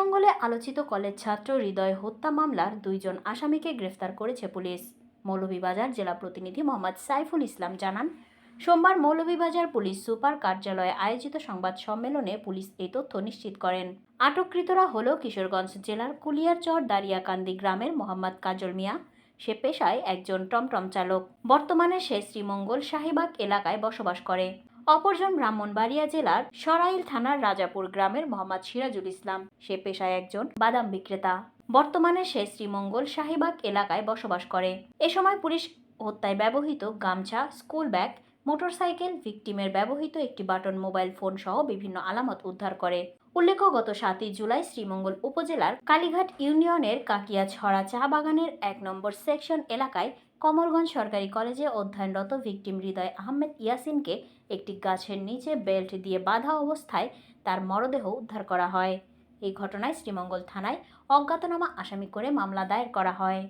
শ্রীমঙ্গলে আলোচিত কলেজ ছাত্র হৃদয় হত্যা মামলার দুইজন আসামিকে গ্রেফতার করেছে পুলিশ। মৌলভীবাজার জেলা প্রতিনিধি মোহাম্মদ সাইফুল ইসলাম জানান, সোমবার মৌলভীবাজার পুলিশ সুপার কার্যালয়ে আয়োজিত সংবাদ সম্মেলনে পুলিশ এই তথ্য নিশ্চিত করেন। আটককৃতরা হল কিশোরগঞ্জ জেলার কুলিয়ারচর দারিয়াকান্দি গ্রামের মোহাম্মদ কাজল মিয়া। সে পেশায় একজন টমটম চালক। বর্তমানে সে শ্রীমঙ্গল শাহিবাগ এলাকায় বসবাস করে। অপরজন ব্রাহ্মণবাড়িয়া জেলার সরাইল থানার রাজাপুর গ্রামের মোহাম্মদ সিরাজুল ইসলাম। সে পেশায় একজন বাদাম বিক্রেতা। বর্তমানে সে শ্রীমঙ্গল শাহিবাগ এলাকায় বসবাস করে। এ সময় পুলিশ হত্যায় ব্যবহৃত গামছা, স্কুল ব্যাগ মোটরসাইকেল ভিকটিমের ব্যবহৃত একটি বাটন মোবাইল ফোন সহ বিভিন্ন আলামত উদ্ধার করে। উল্লেখ্য, গত সাতই জুলাই শ্রীমঙ্গল উপজেলার কালীঘাট ইউনিয়নের কাকিয়াছড়া চা বাগানের এক নম্বর সেকশন এলাকায় কমলগঞ্জ সরকারি কলেজে অধ্যয়নরত ভিকটিম হৃদয় আহমেদ ইয়াসিনকে একটি গাছের নিচে বেল্ট দিয়ে বাধা অবস্থায় তার মরদেহ উদ্ধার করা হয়। এই ঘটনায় শ্রীমঙ্গল থানায় অজ্ঞাতনামা আসামি করে মামলা দায়ের করা হয়।